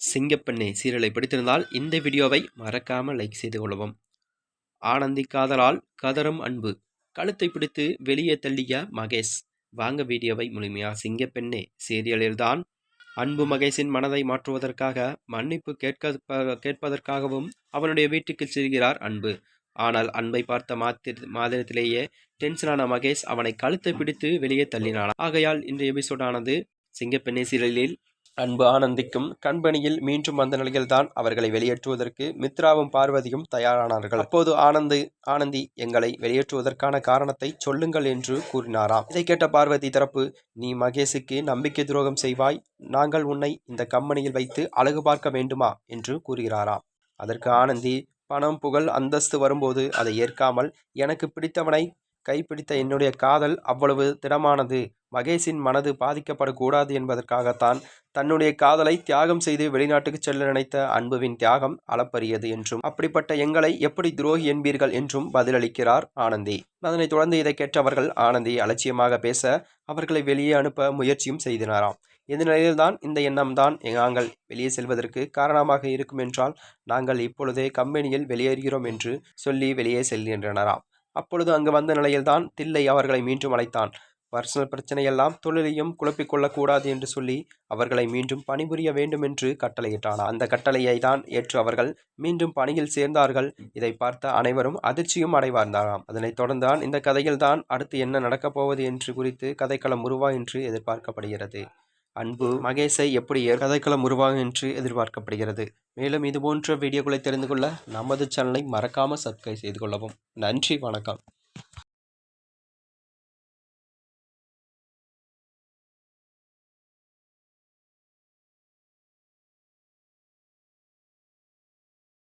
சிங்கப்பெண்ணே சீரியலை பிடித்திருந்தால் இந்த வீடியோவை மறக்காமல் லைக் செய்து கொள்ளவும். ஆனந்தி காதலால் கதரும் அன்பு. கழுத்தை பிடித்து வெளியே தள்ளிய மகேஷ் வாங்க வீடியோவை முழுமையா சிங்கப்பெண்ணே சீரியலில்தான். அன்பு மகேஷின் மனதை மாற்றுவதற்காக மன்னிப்பு கேட்க கேட்பதற்காகவும் அவனுடைய வீட்டுக்கு செல்கிறார் அன்பு. ஆனால் அன்பை பார்த்த மாத்திர மாதிரத்திலேயே டென்ஷனான மகேஷ் அவனை கழுத்தை பிடித்து வெளியே தள்ளினான். ஆகையால் இன்றைய எபிசோடானது சிங்கப்பெண்ணே சீரியலில் அன்பு ஆனந்திக்கும் கண்பணியில் மீண்டும் வந்த நிலையில்தான் அவர்களை வெளியேற்றுவதற்கு மித்ராவும் பார்வதியும் தயாரானார்கள். அப்போது ஆனந்து ஆனந்தி எங்களை வெளியேற்றுவதற்கான காரணத்தை சொல்லுங்கள் என்று கூறினாராம். இதை கேட்ட பார்வதி தரப்பு நீ மகேஷுக்கு நம்பிக்கை துரோகம் செய்வாய். நாங்கள் உன்னை இந்த கம்பெனியில் வைத்து அழகு பார்க்க வேண்டுமா? என்று கூறுகிறாராம். அதற்கு ஆனந்தி பணம் புகழ் அந்தஸ்து வரும்போது அதை ஏற்காமல் எனக்கு பிடித்தவனை கைப்பிடித்த என்னுடைய காதல் அவ்வளவு திடமானது. மகேஷின் மனது பாதிக்கப்படக்கூடாது என்பதற்காகத்தான் தன்னுடைய காதலை தியாகம் செய்து வெளிநாட்டுக்கு செல்ல நினைத்த அன்புவின் தியாகம் அளப்பரியது என்றும் அப்படிப்பட்ட எங்களை எப்படி துரோகி என்பீர்கள் என்றும் பதிலளிக்கிறார் ஆனந்தி. அதனைத் தொடர்ந்து இதை கேட்டவர்கள் ஆனந்தி அலட்சியமாக பேச அவர்களை வெளியே அனுப்ப முயற்சியும் செய்தினாராம். இந்த நிலையில்தான் இந்த எண்ணம் தான் நாங்கள் வெளியே செல்வதற்கு காரணமாக இருக்கும் என்றால் நாங்கள் இப்பொழுதே கம்பெனியில் வெளியேறுகிறோம் என்று சொல்லி வெளியே செல்கின்றனராம். அப்பொழுது அங்கு வந்த நிலையில்தான் தில்லை அவர்களை மீண்டும் அழைத்தான். பர்சனல் பிரச்சனையெல்லாம் தொழிலையும் குழப்பிக்கொள்ளக்கூடாது என்று சொல்லி அவர்களை மீண்டும் பணிபுரிய வேண்டும் என்று கட்டளையிட்டான். அந்த கட்டளையை தான் ஏற்று அவர்கள் மீண்டும் பணியில் சேர்ந்தார்கள். இதை பார்த்த அனைவரும் அதிர்ச்சியும் அடைவார்ந்தாராம் அதனைத் தொடர்ந்தான் இந்த கதையில் தான் அடுத்து என்ன நடக்கப் போவது என்று குறித்து கதைக்களம் உருவா என்று எதிர்பார்க்கப்படுகிறது. அன்பு மகேஷை எப்படி கதைக்களம் உருவாகும் என்று எதிர்பார்க்கப்படுகிறது. மேலும் இது போன்ற வீடியோக்களை தெரிந்து கொள்ள நமது சேனலை மறக்காமல் சப்ஸ்கிரைப் செய்து கொள்ளவும். நன்றி வணக்கம்.